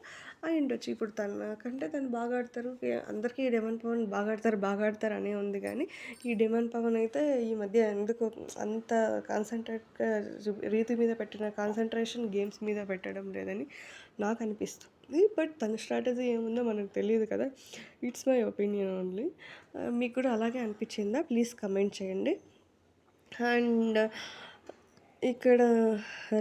అయి వచ్చి ఇప్పుడు తనకంటే తను బాగా ఆడతారు. అందరికీ డిమాండ్ పవన్ బాగా ఆడతారు బాగా ఆడతారు అనే ఉంది కానీ ఈ డిమాండ్ పవన్ అయితే ఈ మధ్య ఎందుకు అంత కాన్సన్ట్రేట్ రీతి మీద పెట్టిన కాన్సన్ట్రేషన్ గేమ్స్ మీద పెట్టడం లేదని నాకు అనిపిస్తుంది. బట్ తన స్ట్రాటజీ ఏముందో మనకు తెలియదు కదా. ఇట్స్ మై ఒపీనియన్ ఓన్లీ మీకు కూడా అలాగే అనిపించిందా? ప్లీజ్ కమెంట్ చేయండి. అండ్ ఇక్కడ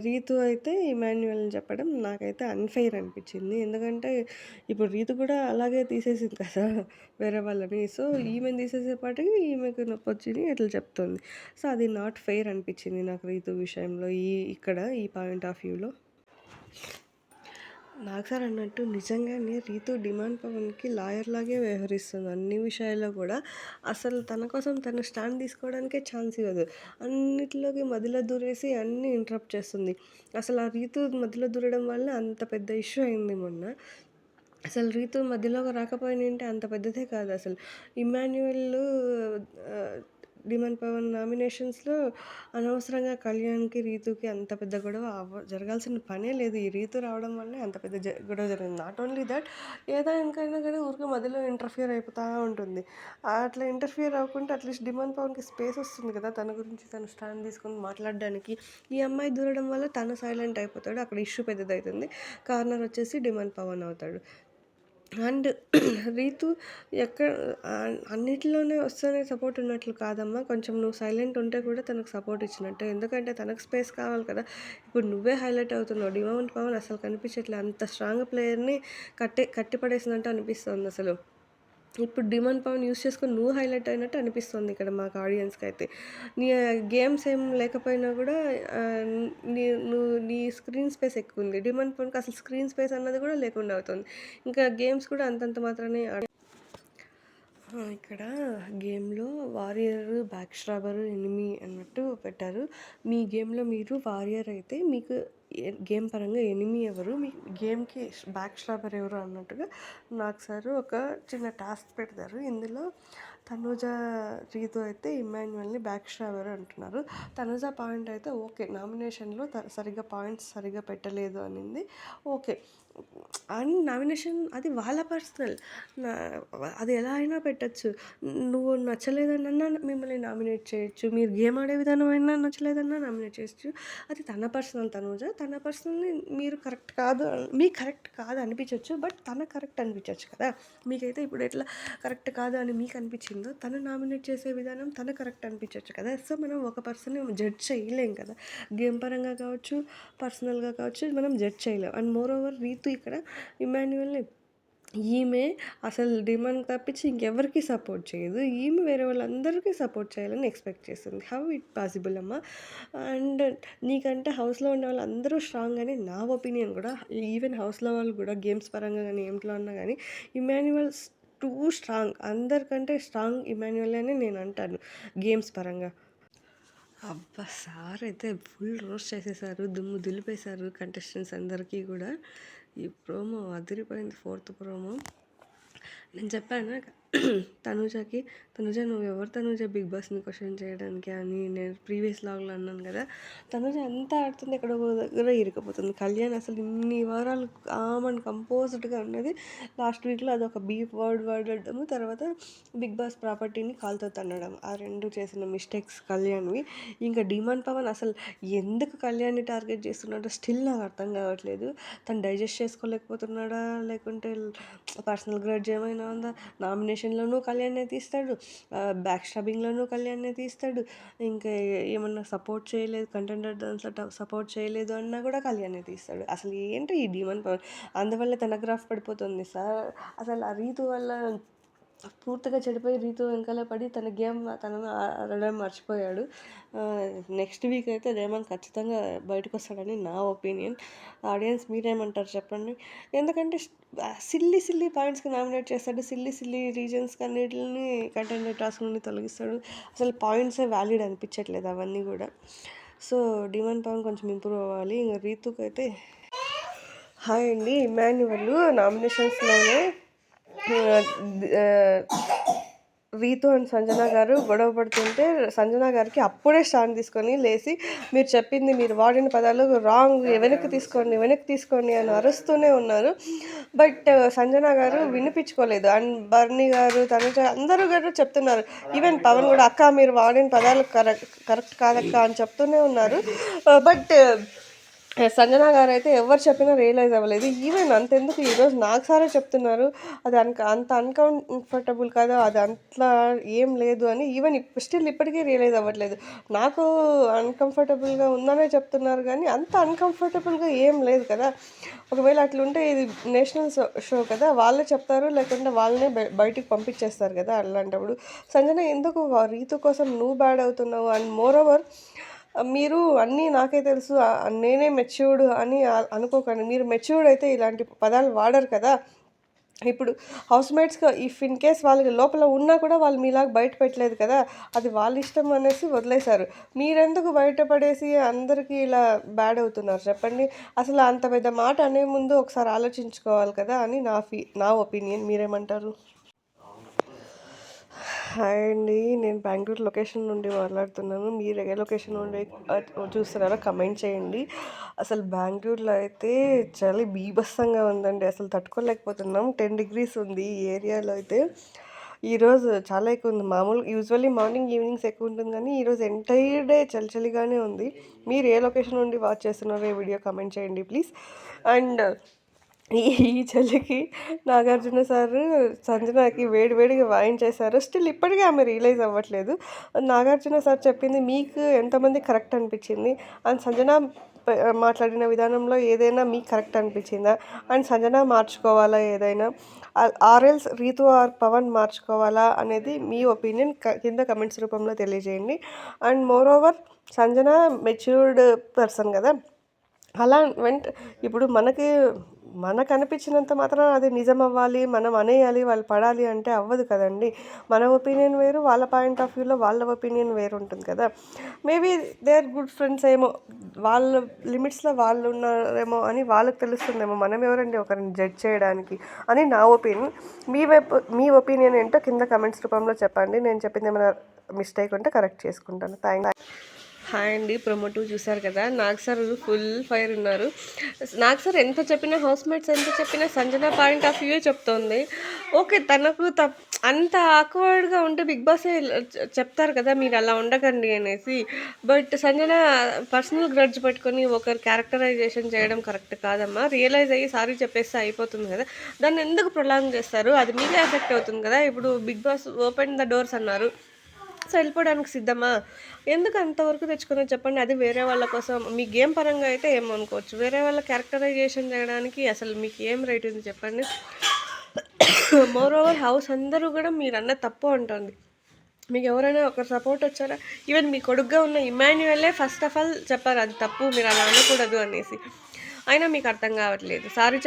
రీతు అయితే ఇమాన్యువల్ చెప్పడం నాకైతే అన్ఫెయిర్ అనిపించింది. ఎందుకంటే ఇప్పుడు రీతు కూడా అలాగే తీసేసింది కదా వేరే వాళ్ళని. సో ఈమెను తీసేసేపాటికి ఈమెకు నొప్పి వచ్చింది అట్లా చెప్తుంది. సో అది నాట్ ఫెయిర్ అనిపించింది నాకు రీతు విషయంలో ఈ ఇక్కడ ఈ పాయింట్ ఆఫ్ వ్యూలో నాకు సార్ అన్నట్టు నిజంగానే రీతు డిమాండ్ పవన్కి లాయర్ లాగే వ్యవహరిస్తుంది. అన్ని విషయాల్లో కూడా అసలు తన కోసం తను స్టాండ్ తీసుకోవడానికే ఛాన్స్ ఇవ్వదు. అన్నిటిలోకి మధ్యలో దూరేసి అన్నీ ఇంటరప్ట్ చేస్తుంది. అసలు ఆ రీతు మధ్యలో దూరడం వల్ల అంత పెద్ద ఇష్యూ అయింది మొన్న. అసలు రీతు మధ్యలోకి రాకపోయినంటే అంత పెద్దదే కాదు అసలు. ఇమాన్యువల్ డిమాండ్ పవన్ నామినేషన్స్లో అనవసరంగా కళ్యాణ్కి రీతుకి అంత పెద్ద గొడవ అవ్వ జరగాల్సిన పనే లేదు. ఈ రీతు రావడం వల్లే అంత పెద్ద జ గొడవ జరిగింది. నాట్ ఓన్లీ దట్ ఏదానికైనా కానీ ఊరికే మధ్యలో ఇంటర్ఫియర్ అయిపోతూ ఉంటుంది. అట్లా ఇంటర్ఫియర్ అవ్వకుండా అట్లీస్ట్ డిమాండ్ పవన్కి స్పేస్ వస్తుంది కదా తన గురించి తను స్టాండ్ తీసుకొని మాట్లాడడానికి. ఈ అమ్మాయి దూరడం వల్ల తను సైలెంట్ అయిపోతాడు. అక్కడ ఇష్యూ పెద్దదవుతుంది కార్నర్ వచ్చేసి డిమాండ్ పవన్ అవుతాడు అండ్ రీతు ఎక్కడ అన్నిటిలోనే వస్తేనే సపోర్ట్ ఉన్నట్లు కాదమ్మా. కొంచెం నువ్వు సైలెంట్ ఉంటే కూడా తనకు సపోర్ట్ ఇచ్చినట్టే. ఎందుకంటే తనకు స్పేస్ కావాలి కదా. ఇప్పుడు నువ్వే హైలైట్ అవుతున్నావు. డిమాండ్ పవన్ అసలు కనిపించట్లే. అంత స్ట్రాంగ్ ప్లేయర్ని కట్టి కట్టిపడేసినట్టు అనిపిస్తుంది అసలు. ఇప్పుడు డిమాండ్ పవన్ యూస్ చేసుకొని నువ్వు హైలైట్ అయినట్టు అనిపిస్తుంది ఇక్కడ మాకు ఆడియన్స్కి అయితే నీ గేమ్స్ ఏం లేకపోయినా కూడా నీ నువ్వు నీ స్క్రీన్ స్పేస్ ఎక్కువ ఉంది. డిమాండ్ పవన్కి అసలు స్క్రీన్ స్పేస్ అన్నది కూడా లేకుండా అవుతుంది. ఇంకా గేమ్స్ కూడా అంతంత మాత్రమే ఇక్కడ గేమ్లో వారియర్ బ్యాక్ స్ట్రాబర్ ఎనిమి అన్నట్టు పెట్టారు. మీ గేమ్లో మీరు వారియర్ అయితే మీకు గేమ్ పరంగా ఎనిమి ఎవరు? మీ గేమ్కి బ్యాక్ స్ట్రాబర్ ఎవరు అన్నట్టుగా నాకు సార్ ఒక చిన్న టాస్క్ పెడతారు. ఇందులో తనూజ రీతు అయితే ఇమాన్యువల్ని బ్యాక్ స్ట్రాబర్ అంటున్నారు. తనూజ పాయింట్ అయితే ఓకే. నామినేషన్లో త సరిగ్గా పాయింట్స్ సరిగ్గా పెట్టలేదు అనింది. ఓకే. అండ్ నామినేషన్ అది వాళ్ళ పర్సనల్. అది ఎలా అయినా పెట్టచ్చు. నువ్వు నచ్చలేదన్నా మిమ్మల్ని నామినేట్ చేయొచ్చు. మీరు గేమ్ ఆడే విధానం అయినా నచ్చలేదన్నా నామినేట్ చేయొచ్చు. అది తన పర్సనల్ తనుజ. తన పర్సనల్ని మీరు కరెక్ట్ కాదు మీకు కరెక్ట్ కాదు అనిపించవచ్చు బట్ తన కరెక్ట్ అనిపించవచ్చు కదా. మీకైతే ఇప్పుడు ఎట్లా కరెక్ట్ కాదు అని మీకు అనిపించిందో తను నామినేట్ చేసే విధానం తన కరెక్ట్ అనిపించవచ్చు కదా. సో మనం ఒక పర్సన్ జడ్జ్ చేయలేం కదా. గేమ్ పరంగా కావచ్చు పర్సనల్గా కావచ్చు మనం జడ్జ్ చేయలేం. అండ్ మోర్ ఓవర్ రీతు ఇక్కడ. ఇమాన్యువల్ని ఈమె అసలు డిమాండ్ తప్పించి ఇంకెవరికి సపోర్ట్ చేయదు. ఈమె వేరే వాళ్ళందరికీ సపోర్ట్ చేయాలని ఎక్స్పెక్ట్ చేస్తుంది. హౌ ఇట్ పాసిబుల్ అమ్మ? అండ్ నీకంటే హౌస్లో ఉన్న వాళ్ళందరూ స్ట్రాంగ్ అని నా ఒపీనియన్ కూడా. ఈవెన్ హౌస్లో వాళ్ళు కూడా గేమ్స్ పరంగా కానీ ఏంట్లో ఉన్నా కానీ ఇమాన్యువల్ టూ స్ట్రాంగ్. అందరికంటే స్ట్రాంగ్ ఇమాన్యువల్ అని నేను అంటాను గేమ్స్ పరంగా. అబ్బా సార్ అయితే ఫుల్ రోస్ట్ చేసేసారు దుమ్ము దులిపేశారు కంటెస్టెంట్స్ అందరికీ కూడా. ఈ ప్రోమో అదిరిపోయింది ఫోర్త్ ప్రోమో. నేను చెప్పాను తనుజకి తనుజ నువ్వు ఎవరు తనుజ? బిగ్ బాస్ని క్వశ్చన్ చేయడానికి అని నేను ప్రీవియస్ లాగ్లో అన్నాను కదా తనుజ ఎంత ఆడుతుంది ఎక్కడ దగ్గర ఇరుకపోతుంది కళ్యాణ్ అసలు ఇన్ని వారాలు కామన్ అండ్ కంపోజ్డ్గా ఉన్నది. లాస్ట్ వీక్లో అదొక బీప్ వర్డ్ వాడడము తర్వాత బిగ్ బాస్ ప్రాపర్టీని కాల్తో తన్నడం. ఆ రెండు చేసిన మిస్టేక్స్ కళ్యాణ్వి. ఇంకా డిమాండ్ పవన్ అసలు ఎందుకు కళ్యాణ్ని టార్గెట్ చేస్తున్నాడో స్టిల్ నాకు అర్థం కావట్లేదు. తను డైజెస్ట్ చేసుకోలేకపోతున్నాడా? లేకుంటే పర్సనల్ గ్రడ్జ్ ఏమైనా ఉందా? నామినేషన్ నామినేషన్లోనూ కళ్యాణ్నే తీస్తాడు. బ్యాక్ స్టాబింగ్లోనూ కళ్యాణ్నే తీస్తాడు. ఇంకా ఏమన్నా సపోర్ట్ చేయలేదు కంటెండర్ దాంట్లో సపోర్ట్ చేయలేదు అన్నా కూడా కళ్యాణ్నే తీస్తాడు. అసలు ఏంటి ఈ డిమాండ్ పవర్? అందువల్ల తన గ్రాఫ్ పడిపోతుంది సార్. అసలు ఆ రీతు వల్ల పూర్తిగా చెడిపోయి రీతు వెనకాల పడి తన గేమ్ తనను ఆడడం మర్చిపోయాడు. నెక్స్ట్ వీక్ అయితే రేమన్ ఖచ్చితంగా బయటకు వస్తాడని నా ఒపీనియన్ ఆడియన్స్ మీరేమంటారు చెప్పండి? ఎందుకంటే సిల్లీ సిల్లీ పాయింట్స్కి నామినేట్ చేస్తాడు. సిల్లీ సిల్లీ రీజన్స్కి అన్నిటిని కంటెండర్ టాస్క్ నుండి తొలగిస్తాడు. అసలు పాయింట్సే వ్యాలిడ్ అనిపించట్లేదు అవన్నీ కూడా. సో డిమాండ్ పవన్ కొంచెం ఇంప్రూవ్ అవ్వాలి. ఇంకా రీతుకైతే అయితే హాయ్ అండి. ఇమాన్యువల్ నామినేషన్స్లోనే రీతు అండ్ సంజన గారు గొడవ పడుతుంటే సంజన గారికి అప్పుడే స్టాండ్ తీసుకొని లేచి మీరు చెప్పింది మీరు వాడిన పదాలు రాంగ్ వెనక్కి తీసుకోండి వెనక్కి తీసుకోండి అని అరుస్తూనే ఉన్నారు. బట్ సంజన గారు వినిపించుకోలేదు. అండ్ బర్నీ గారు తనుజ అందరూ గారు చెప్తున్నారు. ఈవెన్ పవన్ కూడా అక్క మీరు వాడిన పదాలు కరెక్ట్ కరెక్ట్ కాదక్క అని చెప్తూనే ఉన్నారు. బట్ సంజన గారు అయితే ఎవరు చెప్పినా రియలైజ్ అవ్వలేదు. ఈవెన్ అంతెందుకు ఈరోజు నాకు సారే చెప్తున్నారు. అది అన్ అంత అన్కంఫర్టబుల్ కదా అది అంతలా ఏం లేదు అని ఈవెన్ స్టిల్ ఇప్పటికీ రియలైజ్ అవ్వట్లేదు. నాకు అన్కంఫర్టబుల్గా ఉందనే చెప్తున్నారు కానీ అంత అన్కంఫర్టబుల్గా ఏం లేదు కదా. ఒకవేళ అట్లుంటే ఇది నేషనల్ షో కదా వాళ్ళే చెప్తారు లేకుంటే వాళ్ళనే బయ- బయటికి పంపించేస్తారు కదా అలాంటప్పుడు. సంజన ఎందుకు రీతు కోసం నువ్వు బ్యాడ్ అవుతున్నావు? అండ్ మోర్ ఓవర్ మీరు అన్నీ నాకే తెలుసు నేనే మెచ్యూర్డ్ అని అనుకోకండి. మీరు మెచ్యూర్డ్ అయితే ఇలాంటి పదాలు వాడరు కదా. ఇప్పుడు హౌస్ మేట్స్గా ఇఫ్ ఇన్ కేస్ వాళ్ళకి లోపల ఉన్నా కూడా వాళ్ళు మీలాగా బయట పెట్టలేదు కదా. అది వాళ్ళ ఇష్టం అనేసి వదిలేశారు. మీరెందుకు బయటపడేసి అందరికీ ఇలా బ్యాడ్ అవుతున్నారు? చెప్పండి. అసలు అంత పెద్ద మాట అనే ముందు ఒకసారి ఆలోచించుకోవాలి కదా అని నా ఫీ నా ఒపీనియన్. మీరేమంటారు? హాయ్ అండి నేను బెంగళూరు లొకేషన్ నుండి మాట్లాడుతున్నాను. మీరు ఏ లొకేషన్ నుండి చూస్తున్నారో కమెంట్ చేయండి. అసలు బెంగళూరులో అయితే చలి బీభత్సంగా ఉందండి. అసలు తట్టుకోలేకపోతున్నాం. టెన్ డిగ్రీస్ ఉంది ఈ ఏరియాలో అయితే. ఈరోజు చాలా ఎక్కువ ఉంది. మామూలు యూజువల్లీ మార్నింగ్ ఈవినింగ్స్ ఎక్కువ ఉంటుంది కానీ ఈరోజు ఎంటైర్ డే చలి చలిగానే ఉంది. మీరు ఏ లొకేషన్ నుండి వాచ్ చేస్తున్నారో ఈ వీడియో కమెంట్ చేయండి ప్లీజ్. అండ్ ఈ ఈ చలికి నాగార్జున సార్ సంజనాకి వేడి వేడిగా వాయించేశారు స్టిల్ ఇప్పటికీ ఆమె రియలైజ్ అవ్వట్లేదు. నాగార్జున సార్ చెప్పింది మీకు ఎంతమంది కరెక్ట్ అనిపించింది? అండ్ సంజన మాట్లాడిన విధానంలో ఏదైనా మీకు కరెక్ట్ అనిపించిందా? అండ్ సంజన మార్చుకోవాలా ఏదైనా? ఆర్ఎల్స్ రీతు ఆర్ పవన్ మార్చుకోవాలా అనేది మీ ఒపీనియన్ కింద కమెంట్స్ రూపంలో తెలియజేయండి. And moreover Sanjana matured person కదా? అలా వెంట ఇప్పుడు మనకి మనకు అనిపించినంత మాత్రం అది నిజం అవ్వాలి మనం అనేయాలి వాళ్ళు పడాలి అంటే అవ్వదు కదండి. మన ఒపీనియన్ వేరు వాళ్ళ పాయింట్ ఆఫ్ వ్యూలో వాళ్ళ ఒపీనియన్ వేరు ఉంటుంది కదా. Maybe they are good friends ఏమో వాళ్ళ లిమిట్స్లో వాళ్ళు ఉన్నారేమో అని వాళ్ళకి తెలుస్తుందేమో మనం ఎవరండి ఒకరిని జడ్జ్ చేయడానికి అని నా ఒపీనియన్. మీ వైపు మీ ఒపీనియన్ ఏంటో కింద కమెంట్స్ రూపంలో చెప్పండి. నేను చెప్పింది ఏమైనా మిస్టేక్ ఉంటే కరెక్ట్ చేసుకుంటాను. థ్యాంక్ హాయ్ అండి ప్రమోటివ్ చూసారు కదా. నాగ్ సార్ ఫుల్ ఫైర్ ఉన్నారు. నాగ్ సార్ ఎంత చెప్పినా హౌస్ మేట్స్ ఎంత చెప్పినా సంజన పాయింట్ ఆఫ్ వ్యూ చెప్తోంది. ఓకే తనకు తప్ అంత ఆక్వర్డ్గా ఉంటే బిగ్ బాస్ చెప్తారు కదా మీరు అలా ఉండకండి అనేసి. బట్ సంజన పర్సనల్ గ్రడ్జ్ పెట్టుకొని ఒకరు క్యారెక్టరైజేషన్ చేయడం కరెక్ట్ కాదమ్మా. రియలైజ్ అయ్యి సారీ చెప్పేస్తే అయిపోతుంది కదా. దాన్ని ఎందుకు ప్రొలాంగ్ చేస్తారు? అది మీకే ఎఫెక్ట్ అవుతుంది కదా. ఇప్పుడు Bigg Boss open the doors అన్నారు. సో వెళ్ళిపోవడానికి సిద్ధమా? ఎందుకు అంతవరకు తెచ్చుకున్నా చెప్పండి. అది వేరే వాళ్ళ కోసం. మీ గేమ్ పరంగా అయితే ఏమనుకోవచ్చు? వేరే వాళ్ళ క్యారెక్టరైజేషన్ చేయడానికి అసలు మీకు ఏం రైట్ ఉంది చెప్పండి. మోర్ ఓవర్ హౌస్ అందరూ కూడా మీరు అన్న తప్పు అంటుంది. మీకు ఎవరైనా ఒకరు సపోర్ట్ వచ్చారా? ఈవెన్ మీ కొడుగ్గా ఉన్న ఇమాన్యువల్లే ఫస్ట్ ఆఫ్ ఆల్ చెప్పారు అది తప్పు మీరు అలా అనకూడదు అనేసి. అయినా మీకు అర్థం కావట్లేదు. సారీ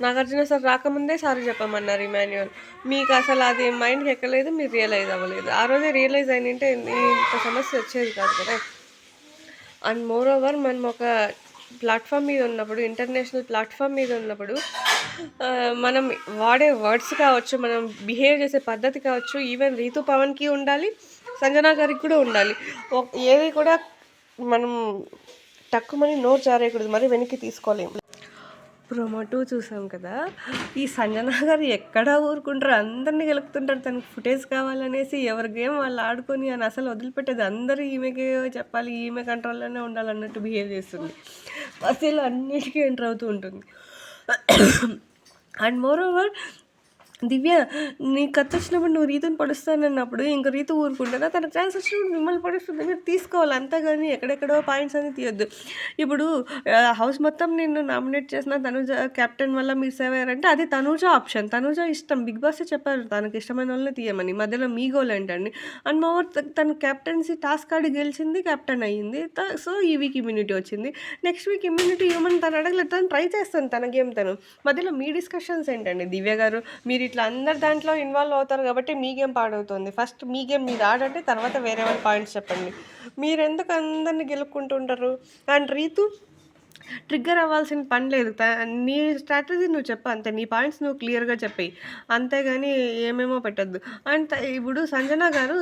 నాగార్జున సార్ రాకముందే సారీ చెప్పమన్నారు ఇమాన్యువల్ మీకు అసలు అది మైండ్కి ఎక్కలేదు మీరు రియలైజ్ అవ్వలేదు. ఆ రోజే రియలైజ్ అయినంటే ఇంత సమస్య వచ్చేది కాదు కదా. అండ్ మోర్ ఓవర్ మనం ఒక ప్లాట్ఫామ్ మీద ఉన్నప్పుడు ఇంటర్నేషనల్ ప్లాట్ఫామ్ మీద ఉన్నప్పుడు మనం వాడే వర్డ్స్ కావచ్చు మనం బిహేవ్ చేసే పద్ధతి కావచ్చు ఈవెన్ రీతు పవన్కి ఉండాలి సంజనా గారికి కూడా ఉండాలి. ఒక- ఏది కూడా మనం తక్కువని నోరు జారేయకూడదు. మరి వెనక్కి తీసుకోలేము ప్రొమోటో చూసాం కదా. ఈ సంజన గారు ఎక్కడ ఊరుకుంటారు? అందరినీ గెలుపుతుంటారు. తనకి ఫుటేజ్ కావాలనేసి ఎవరి గేమ్ వాళ్ళు ఆడుకొని అని అసలు వదిలిపెట్టేది అందరూ ఈమెకే చెప్పాలి. ఈమె కంట్రోల్లోనే ఉండాలన్నట్టు బిహేవ్ చేస్తుంది. అసలు అన్నిటికీ ఎంటర్ అవుతూ ఉంటుంది. అండ్ మోర్ ఓవర్ దివ్య నీ కత్తి వచ్చినప్పుడు నువ్వు రీతుని పడుస్తానన్నప్పుడు ఇంక రీతు ఊరుకుంటారా తన ఛాన్స్ వచ్చినప్పుడు మిమ్మల్ని పడుస్తుంది. మీరు తీసుకోవాలి. అంతేగాని ఎక్కడెక్కడో పాయింట్స్ అని తీయొద్దు. ఇప్పుడు హౌస్ మొత్తం నిన్ను నామినేట్ చేసిన తనుజ కెప్టెన్ వల్ల మిస్ అయ్యారంటే అది తనుజ ఆప్షన్. తనుజ ఇష్టం. బిగ్ బాస్ చెప్పారు తనకి ఇష్టమైన వాళ్ళని తీయమని. మధ్యలో మీ గోల్ ఏంటండి? అండ్ మోర్ తన కెప్టెన్సీ టాస్క్ ఆడి గెలిచింది కెప్టెన్ అయ్యింది. సో ఈ వీక్ ఇమ్యూనిటీ వచ్చింది. నెక్స్ట్ వీక్ ఇమ్యూనిటీ ఇవ్వమని తను అడగలేదు. తను ట్రై చేస్తాను తన గేమ్ తను. మధ్యలో మీ డిస్కషన్స్ ఏంటండి? దివ్య గారు మీరు ఇట్లా అందరు దాంట్లో ఇన్వాల్వ్ అవుతారు కాబట్టి మీ గేమ్ పాడవుతుంది. ఫస్ట్ మీ గేమ్ మీరు ఆడండి తర్వాత వేరే వాళ్ళ పాయింట్స్ చెప్పండి. మీరు ఎందుకు అందరిని గెలుపుకుంటుంటారు? అండ్ రీతు ట్రిగ్గర్ అవ్వాల్సిన పని లేదు. నీ స్ట్రాటజీ నువ్వు చెప్పు అంతే. నీ పాయింట్స్ నువ్వు క్లియర్గా చెప్పేయి. అంతేగాని ఏమేమో పెట్టద్దు. అండ్ ఇప్పుడు సంజన గారు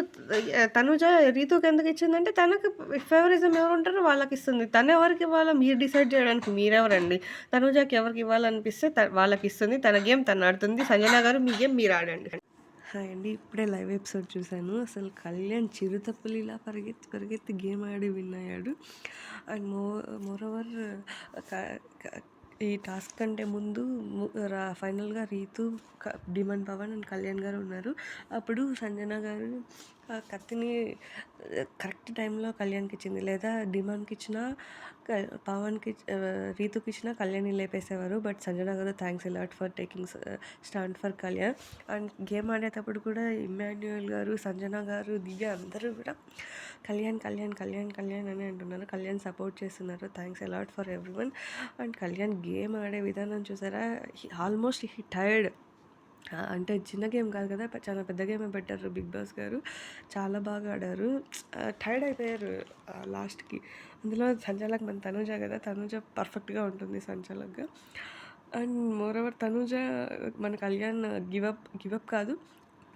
తనుజ రీతుకి ఎందుకు ఇచ్చిందంటే తనకు ఫేవరిజం ఎవరు ఉంటారో వాళ్ళకి ఇస్తుంది. తను ఎవరికి ఇవ్వాలో మీరు డిసైడ్ చేయడానికి మీరెవరండి? తనుజాకి ఎవరికి ఇవ్వాలనిపిస్తే వాళ్ళకి ఇస్తుంది. తన గేమ్ తను ఆడుతుంది. సంజన గారు మీ గేమ్ మీరు ఆడండి. హాయ్ అండి ఇప్పుడే లైవ్ ఎపిసోడ్ చూశాను. అసలు కళ్యాణ్ చిరుతపులిలా పరిగెత్తి పరిగెత్తి గేమ్ ఆడి విన్ అయ్యాడు. అండ్ మో మోరోవర్ ఈ టాస్క్ కంటే ముందు రా ఫైనల్గా రీతు డిమాండ్ పవన్ అండ్ కళ్యాణ్ గారు ఉన్నారు. అప్పుడు సంజన గారు ఆ కత్తిని కరెక్ట్ టైంలో కళ్యాణ్కి ఇచ్చింది. లేదా డిమాండ్కి ఇచ్చిన పవన్కి రీతుకి ఇచ్చిన కళ్యాణ్ని లేపేసేవారు. బట్ సంజన గారు thanks a lot for taking stand for Kalyan and game ఆడేటప్పుడు కూడా ఇమాన్యుయల్ గారు సంజన గారు దివ్య అందరూ కూడా కళ్యాణ్ కళ్యాణ్ కళ్యాణ్ కళ్యాణ్ అని అంటున్నారు. కళ్యాణ్ సపోర్ట్ చేస్తున్నారు. Thanks a lot for everyone and Kalyan game ఆడే విధానం చూసారా? ఆల్మోస్ట్ హీ టైర్డ్ అంటే చిన్న గేమ్ కాదు కదా చాలా పెద్ద గేమే పెట్టారు బిగ్ బాస్ గారు. చాలా బాగా ఆడారు. టైర్డ్ అయిపోయారు లాస్ట్కి అందులో సంచాలక్ మన తనుజ కదా తనుజ పర్ఫెక్ట్గా ఉంటుంది సంచాలక్గా అండ్ మోర్ ఓవర్ తనుజ మన కళ్యాణ్ గివప్ గివప్ కాదు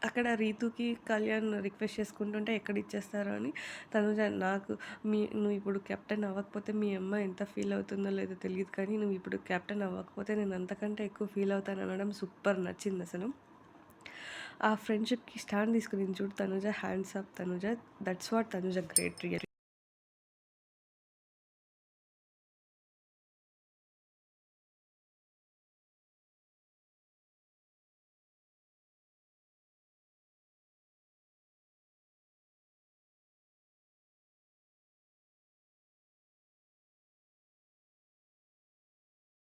అక్కడ రీతుకి కళ్యాణ్ రిక్వెస్ట్ చేసుకుంటుంటే ఎక్కడ ఇచ్చేస్తారో అని తనుజ నాకు మీ నువ్వు ఇప్పుడు కెప్టెన్ అవ్వకపోతే మీ అమ్మ ఎంత ఫీల్ అవుతుందో లేదో తెలియదు కానీ నువ్వు ఇప్పుడు కెప్టెన్ అవ్వకపోతే నేను అంతకంటే ఎక్కువ ఫీల్ అవుతాను అనడం సూపర్ నచ్చింది అసలు. ఆ ఫ్రెండ్షిప్కి స్టాండ్ తీసుకుని చూడు Tanuja hands up Tanuja that's what Tanuja great real